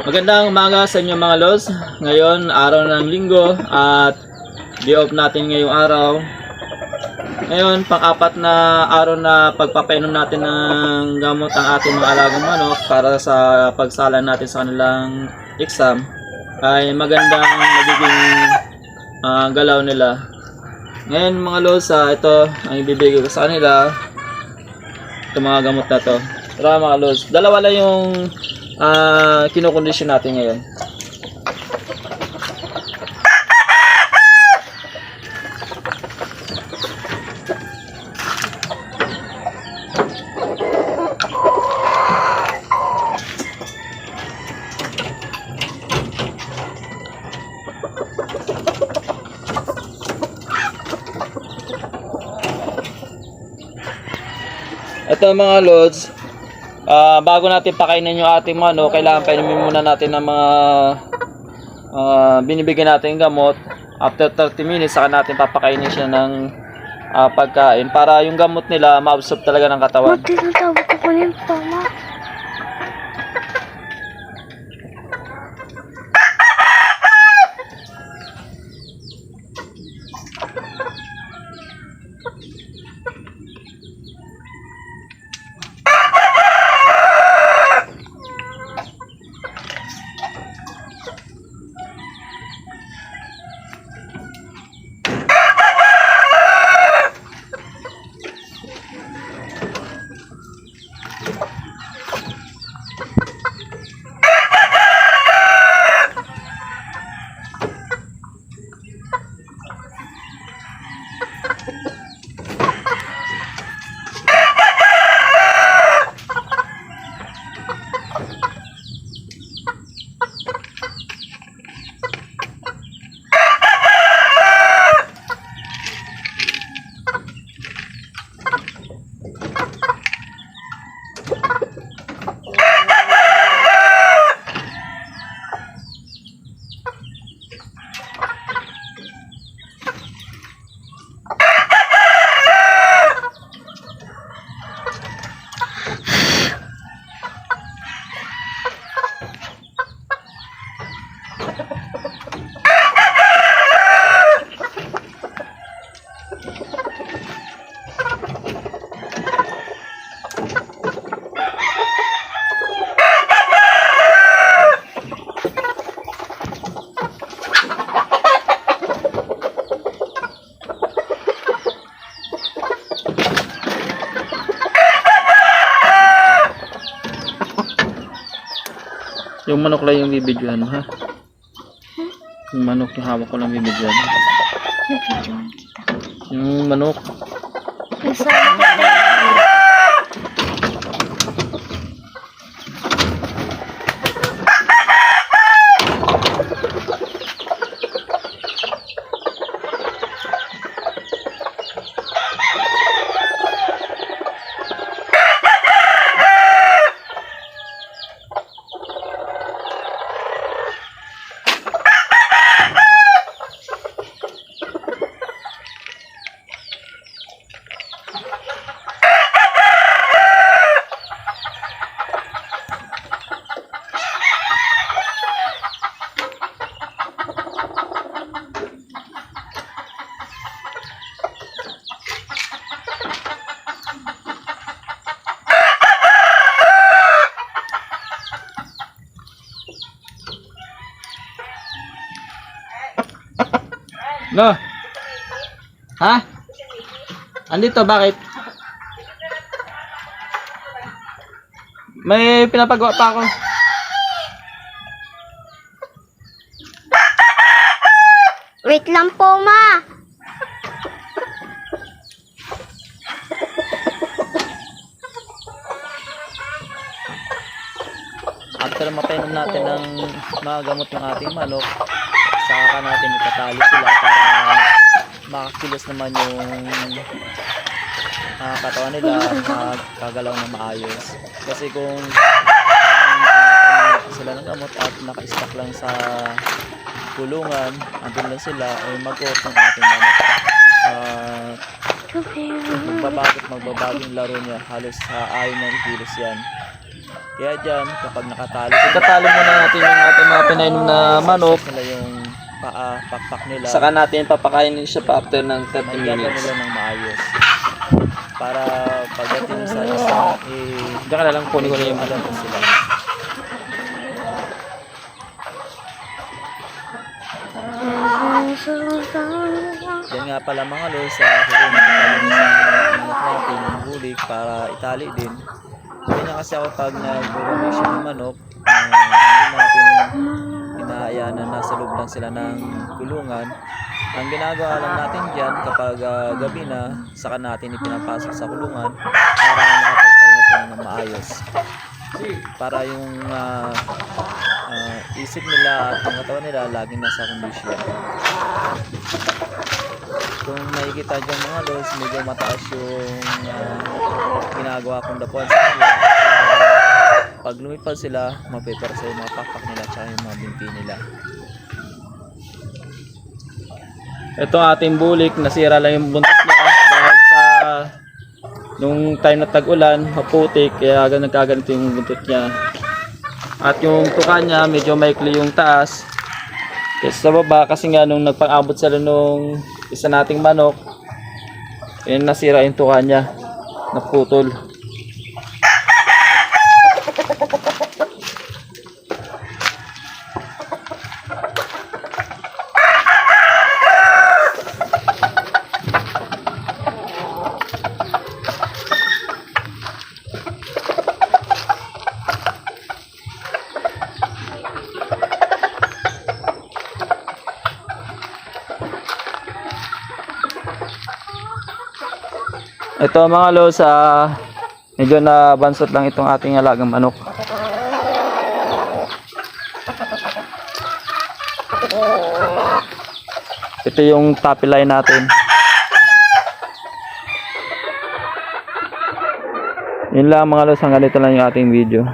Magandang umaga sa inyo mga lods. Ngayon, araw ng linggo at day off natin ngayong araw. Ngayon, pang-apat na araw na pagpapainom natin ng gamot ang ating mga alagang manok para sa pagsala natin sa kanilang exam ay magandang magiging ah, galaw nila. Ngayon mga lods, ah, ito ang ibibigay ko sa kanila. Ito mga gamot na to. Tara mga lods, dalawa lang yung ah kinokondisyon natin ngayon. Ito mga lods, ah, bago natin pakainin yung ating manok, kailangan painumin muna natin ng mga ah, binibigyan natin gamot. After 30 minutes, saka natin papakainin siya ng ah, pagkain para yung gamot nila ma-absorb talaga ng katawan. Buti na tawag ko kunin pa, ma. Yung manok lang yung bibidyohan mo, ha? Yung manok yung hawak ko lang bibidyohan. Nabidyoan kita. Yung manok, Nasama ko na. No. Ha? Andito, bakit? May pinapagawa pa ako. Wait lang po, ma. After mapainom natin ng mga gamot ng ating manok, saka ka natin itatali sila para makakilos naman yung ah, katawan nila, makagalaw na maayos. Kasi kung pinapainom sila ng gamot at naka-stack lang sa kulungan, andun lang sila, ay mag-off ng ating manok. Ah, magbabago at magbabago yung laro niya. Halos sa ayaw niya ikilos yan. Kaya dyan, kapag nakatali sila, Itatalo muna natin yung ating mga pinainom na manok. sila yung paa, pakpak nila. Saka natin papakainin siya pa after ng 30 Magdala minutes. nila ng maayos. Para pagdating sa isa, eh, Diyan ka na lang kunin ko na yung alam na sila. Yan nga pala mga los, sa kukunin ko yung isang manok natin, yung bulik, para itali din. Hindi na kasi ako pag siya ng manok, ah, hindi natin inaayaan na nasa loob lang sila ng kulungan. Ang ginagawa lang natin dyan kapag ah, gabi na, saka natin ipinapasok sa kulungan para makapagpahinga sila ng maayos. Para yung ah, ah, isip nila at ang katawan nila laging nasa kondisyon. Kung makikita dyan mga los, medyo mataas yung ah, ginagawa kong dapuan sa kanila. Pag lumipad sila, mapepersa yung mga pakpak nila at yung mga binti nila. Ito ating bulik, nasira lang yung buntot niya dahil sa nung time na tag-ulan, maputik, kaya gan- nagkaganito yung buntot niya. At yung tuka niya, medyo maikli yung taas. Kasi sa baba, kasi nga nung nagpang-abot sila nung isa nating manok, yun nasira yung tuka niya, naputol. Ito mga los, ah, medyo na bansot lang itong ating alagang manok. Ito yung line natin. Yun lang mga los, hanggang dito lang yung ating video.